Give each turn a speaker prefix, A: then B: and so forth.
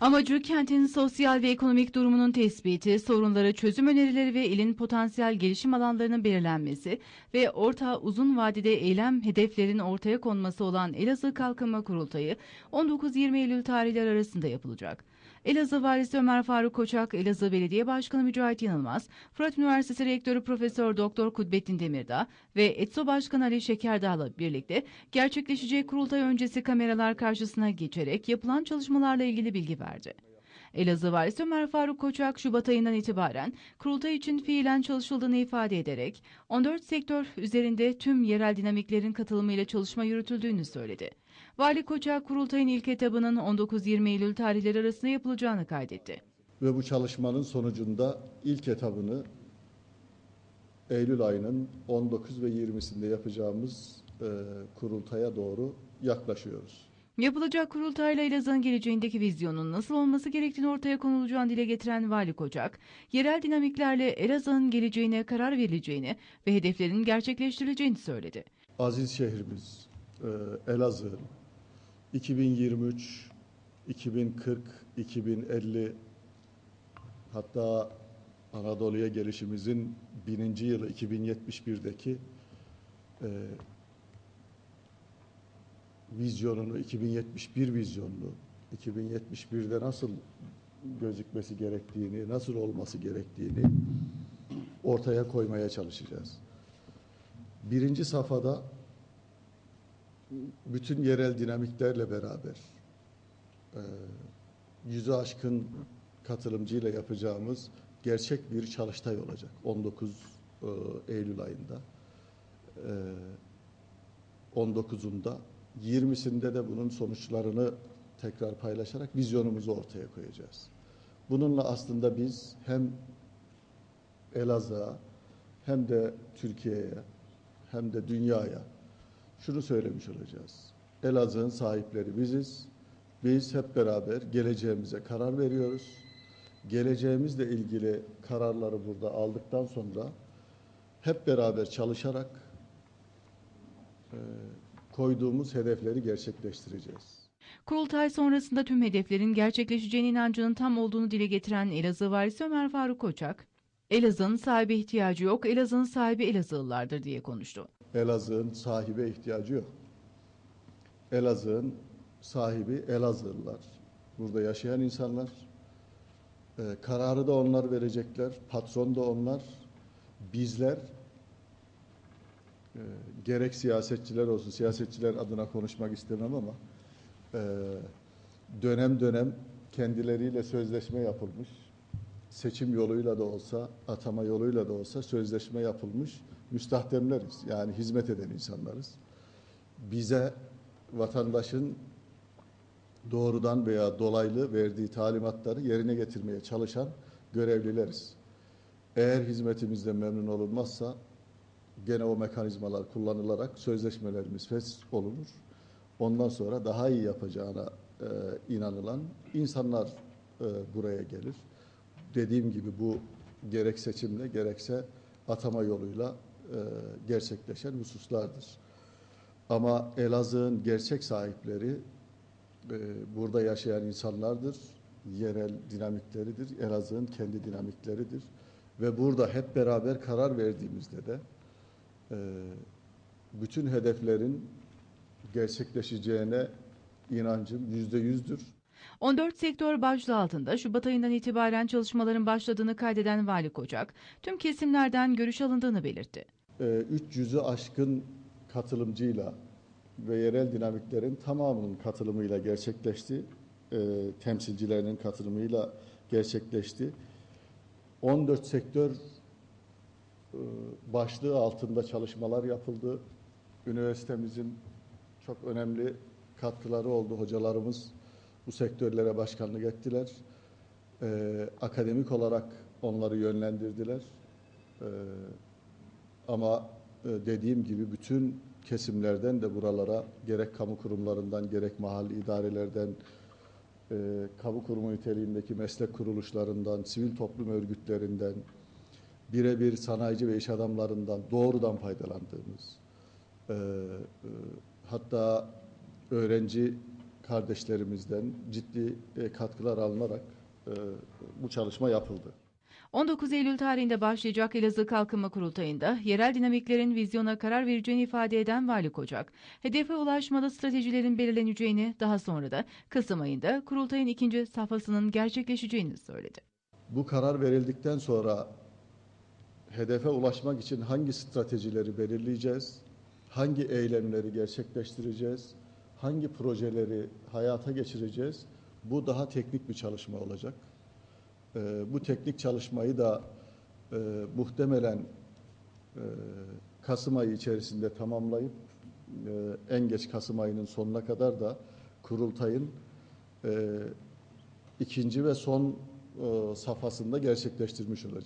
A: Amacı kentin sosyal ve ekonomik durumunun tespiti, sorunlara çözüm önerileri ve ilin potansiyel gelişim alanlarının belirlenmesi ve orta uzun vadede eylem hedeflerin ortaya konması olan Elazığ Kalkınma Kurultayı 19-20 Eylül tarihleri arasında yapılacak. Elazığ Valisi Ömer Faruk Koçak, Elazığ Belediye Başkanı Mücahit Yanılmaz, Fırat Üniversitesi Rektörü Profesör Doktor Kudbettin Demirdağ ve ETSO Başkanı Ali Şekerdağ'la birlikte gerçekleşecek kurultay öncesi kameralar karşısına geçerek yapılan çalışmalarla ilgili bilgi verdi. Elazığ Valisi Ömer Faruk Koçak Şubat ayından itibaren kurultay için fiilen çalışıldığını ifade ederek 14 sektör üzerinde tüm yerel dinamiklerin katılımıyla çalışma yürütüldüğünü söyledi. Vali Koçak kurultayın ilk etabının 19-20 Eylül tarihleri arasında yapılacağını kaydetti.
B: Ve bu çalışmanın sonucunda ilk etabını Eylül ayının 19 ve 20'sinde yapacağımız e, kurultaya doğru yaklaşıyoruz.
A: Yapılacak kurultayla Elazığ'ın geleceğindeki vizyonun nasıl olması gerektiğini ortaya konulacağını dile getiren Vali Kocak, yerel dinamiklerle Elazığ'ın geleceğine karar verileceğini ve hedeflerin gerçekleştirileceğini söyledi.
B: Aziz şehrimiz e, Elazığ 2023, 2040, 2050 hatta Anadolu'ya gelişimizin bininci yılı 2071'deki e, vizyonunu, 2071 vizyonunu, 2071'de nasıl gözükmesi gerektiğini, nasıl olması gerektiğini ortaya koymaya çalışacağız. Birinci safhada bütün yerel dinamiklerle beraber e, yüzü aşkın katılımcıyla yapacağımız gerçek bir çalıştay olacak 19 e, Eylül ayında. E, 19'unda 20'sinde de bunun sonuçlarını tekrar paylaşarak vizyonumuzu ortaya koyacağız. Bununla aslında biz hem Elazığ'a hem de Türkiye'ye hem de dünyaya şunu söylemiş olacağız. Elazığ'ın sahipleri biziz. Biz hep beraber geleceğimize karar veriyoruz. Geleceğimizle ilgili kararları burada aldıktan sonra hep beraber çalışarak e, koyduğumuz hedefleri gerçekleştireceğiz.
A: Kurultay sonrasında tüm hedeflerin gerçekleşeceğine inancının tam olduğunu dile getiren Elazığ Valisi Ömer Faruk Koçak, Elazığ'ın sahibi ihtiyacı yok, Elazığ'ın sahibi Elazığlılardır diye konuştu.
B: Elazığ'ın sahibe ihtiyacı yok. Elazığ'ın sahibi Elazığlılar. Burada yaşayan insanlar. Ee, kararı da onlar verecekler. Patron da onlar. Bizler e, gerek siyasetçiler olsun, siyasetçiler adına konuşmak istemem ama e, dönem dönem kendileriyle sözleşme yapılmış. Seçim yoluyla da olsa, atama yoluyla da olsa sözleşme yapılmış müstahdemleriz. Yani hizmet eden insanlarız. Bize vatandaşın doğrudan veya dolaylı verdiği talimatları yerine getirmeye çalışan görevlileriz. Eğer hizmetimizden memnun olunmazsa gene o mekanizmalar kullanılarak sözleşmelerimiz fes olunur. Ondan sonra daha iyi yapacağına e, inanılan insanlar e, buraya gelir. Dediğim gibi bu gerek seçimle gerekse atama yoluyla e, gerçekleşen hususlardır. Ama Elazığ'ın gerçek sahipleri e, burada yaşayan insanlardır. Yerel dinamikleridir. Elazığ'ın kendi dinamikleridir. Ve burada hep beraber karar verdiğimizde de bütün hedeflerin gerçekleşeceğine inancım yüzde yüzdür.
A: 14 sektör başlığı altında Şubat ayından itibaren çalışmaların başladığını kaydeden Vali Kocak, tüm kesimlerden görüş alındığını belirtti.
B: 300'ü aşkın katılımcıyla ve yerel dinamiklerin tamamının katılımıyla gerçekleşti. E, temsilcilerinin katılımıyla gerçekleşti. 14 sektör başlığı altında çalışmalar yapıldı. Üniversitemizin çok önemli katkıları oldu. Hocalarımız bu sektörlere başkanlık ettiler. E, akademik olarak onları yönlendirdiler. E, ama e, dediğim gibi bütün kesimlerden de buralara gerek kamu kurumlarından gerek mahalli idarelerden e, kamu kurumu niteliğindeki meslek kuruluşlarından, sivil toplum örgütlerinden, birebir sanayici ve iş adamlarından doğrudan faydalandığımız, e, e, hatta öğrenci kardeşlerimizden ciddi e, katkılar alınarak e, bu çalışma yapıldı.
A: 19 Eylül tarihinde başlayacak Elazığ Kalkınma Kurultayı'nda yerel dinamiklerin vizyona karar vereceğini ifade eden Vali Kocak, hedefe ulaşmada stratejilerin belirleneceğini, daha sonra da Kasım ayında kurultayın ikinci safhasının gerçekleşeceğini söyledi.
B: Bu karar verildikten sonra hedefe ulaşmak için hangi stratejileri belirleyeceğiz, hangi eylemleri gerçekleştireceğiz, hangi projeleri hayata geçireceğiz, bu daha teknik bir çalışma olacak. Ee, bu teknik çalışmayı da e, muhtemelen e, Kasım ayı içerisinde tamamlayıp e, en geç Kasım ayının sonuna kadar da kurultayın e, ikinci ve son e, safhasında gerçekleştirmiş olacağız.